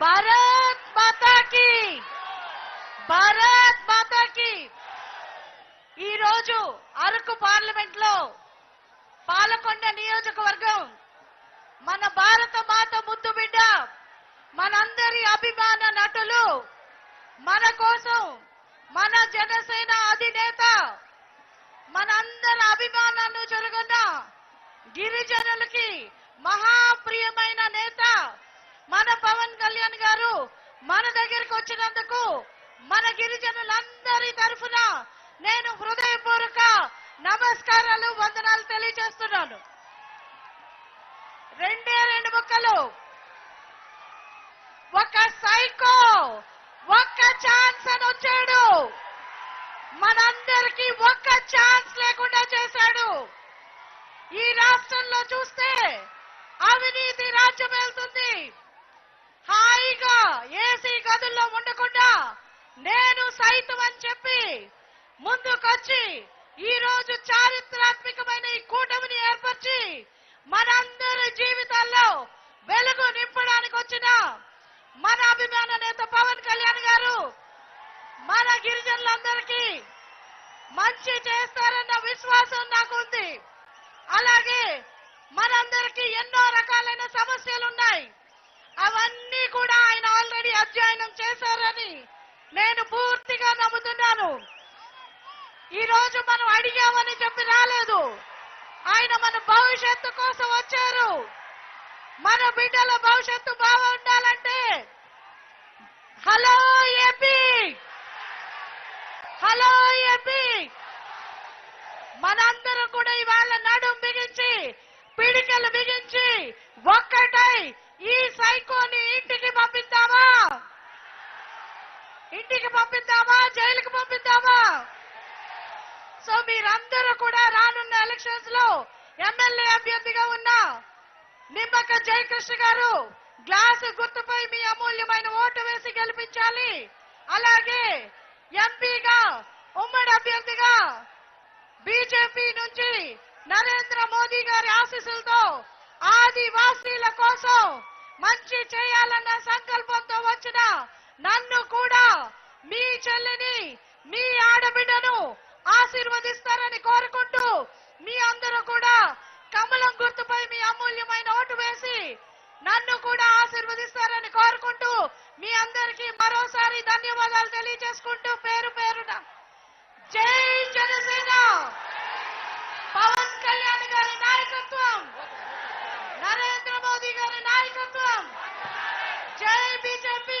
భారత్ మాతాకి భారత్ మాతాకి ఈ రోజు అరకు పార్లమెంట్లో పాలకొండ నియోజకవర్గం మన భారత మాత ముద్దు బిడ్డ మనందరి అభిమాన నటులు మన కోసం మన జనసేన అధినేత మనందరి అభిమానాన్ని జరుగున్న గిరిజనులకి మహాప్రియమైన నేత మన పవన్ కళ్యాణ్ గారు మన దగ్గరికి వచ్చినందుకు మన గిరిజనులందరి తరఫున నేను హృదయపూర్వక నమస్కారాలు వందనాలు తెలియజేస్తున్నాను. రెండే రెండు ముక్కలు. ఒక సైకో ఒక్క ఛాన్స్ అని వచ్చాడు. మనందరికీ ఒక్క ఛాన్స్ లేకుండా చేశాడు. ఈ రాష్ట్రంలో చూస్తే అవినీతి రాజ్యం వెళ్తుంది. నేను సైతం అని చెప్పి ముందుకొచ్చి ఈ రోజు చారిత్రాత్మకమైన ఈ కూటమిని ఏర్పరిచి మనందరి జీవితాల్లో వెలుగు నింపడానికి వచ్చిన మన అభిమాన నేత పవన్ కళ్యాణ్ గారు మన గిరిజనులందరికీ మంచి చేస్తారన్న విశ్వాసం నాకు ఉంది అలాగే మనందరికీ ఎన్నో రకాలైన సమస్యలు ఉన్నాయి అవన్నీ కూడా ఆయన ఆల్రెడీ అధ్యయనం చేశారని నేను పూర్తిగా నమ్ముతున్నాను. ఈ రోజు మనం అడిగామని చెప్పి రాలేదు. ఆయన మన భవిష్యత్తు కోసం వచ్చారు. మన బిడ్డల భవిష్యత్తు బాగుండాలంటే హలో ఏపీ! Hello AP! మనందరూ కూడా ఇవాళ నడుం బిగించి పిడికలు బిగించి ఒక్కటై ఈ సైకోని ఇంటికి పంపిద్దామా ఇంటికి పంపిద్దామా? జైలుకి పంపిద్దామా? సో మీరందరూ కూడా రానున్న ఎలక్షన్స్లో ఎమ్మెల్యే అభ్యర్థిగా ఉన్న నిమ్మక జయకృష్ణ గారు గ్లాసు గుర్తుపై మీ అమూల్యమైన ఓటు వేసి గెలిపించాలి. అలాగే ఎంపీగా ఉమ్మడి అభ్యర్థిగా బీజేపీ నుంచి నరేంద్ర మోదీ గారి ఆశీస్సులతో ఆదివాసీల కోసం మంచి చేయాలన్న సంకల్పంతో వచ్చిన నన్ను కూడా మీ చెల్లిని మీ ఆడబిడ్డను ఆశీర్వదిస్తారని కోరుకుంటూ మీ అందరూ కూడా కమలం గుర్తుపై మీ అమూల్యమైన ఓటు వేసి నన్ను కూడా ఆశీర్వదిస్తారని కోరుకుంటూ మీ అందరికీ మరోసారి ధన్యవాదాలు తెలియజేసుకుంటూ పేరు పేరున. జై జనసేన! పవన్ కళ్యాణ్ గారి నాయకత్వం! నరేంద్ర మోదీ గారి నాయకత్వం! జై బీజేపీ!